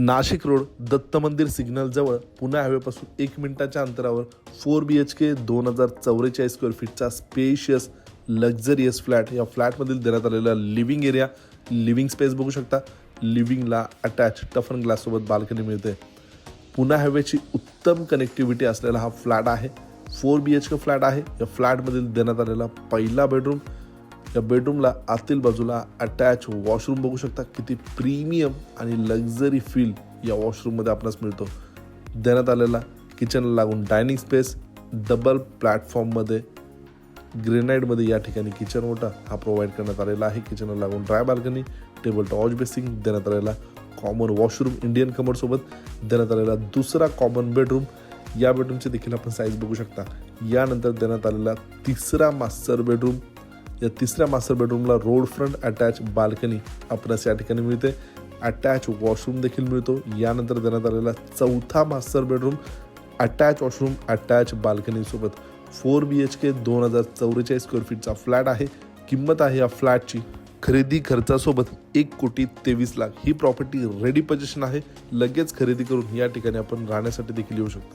Nashik road Datta मंदिर सिग्नलजवळ पुणे हायवेपासून एक मिनिटाच्या अंतरावर फोर बी एच के दोन हजार चौवेचाळीस स्क्वेअर फीटचा स्पेशियस लक्झरियस फ्लॅट या फ्लॅटमधील देण्यात आलेला लिव्हिंग एरिया लिव्हिंग स्पेस बघू शकता. लिव्हिंगला अटॅच टफन ग्लाससोबत बाल्कनी मिळते. पुणे हायवेची उत्तम कनेक्टिव्हिटी असलेला हा फ्लॅट आहे. Four B H K flat आहे. या फ्लॅटमधील देण्यात आलेला पहिला बेडरूम या बेडरूमला आतील बाजूला अटॅच वॉशरूम बघू शकता. किती प्रीमियम आणि लक्झरी फील या वॉशरूममध्ये आपणास मिळतो. देण्यात आलेला किचनला लागून डायनिंग स्पेस डबल प्लॅटफॉर्ममध्ये ग्रेनाईटमध्ये या ठिकाणी किचन ओटा हा प्रोव्हाइड करण्यात आलेला आहे. किचनला लागून ड्राय बाल्कनी टेबल टॉच बेसिंग देण्यात आलेला कॉमन वॉशरूम इंडियन कमरसोबत देण्यात आलेला दुसरा कॉमन बेडरूम या बेडरूमची देखील आपण साईज बघू शकता. यानंतर देण्यात आलेला तिसरा मास्टर बेडरूम या तिसऱ्या मास्टर बेडरूमला रोड फ्रंट अटॅच बाल्कनी आपणास या ठिकाणी मिळते. अटॅच वॉशरूम देखील मिळतो. यानंतर देण्यात आलेला चौथा master bedroom attach washroom attach बाल्कनीसोबत four B H K दोन हजार चौवेचाळीस स्क्वेअर फीटचा फ्लॅट आहे. किंमत आहे या फ्लॅटची खरेदी खर्चासोबत एक कोटी तेवीस लाख. ही प्रॉपर्टी रेडी पोझिशन आहे. लगेच खरेदी करून या ठिकाणी आपण राहण्यासाठी देखील येऊ शकता.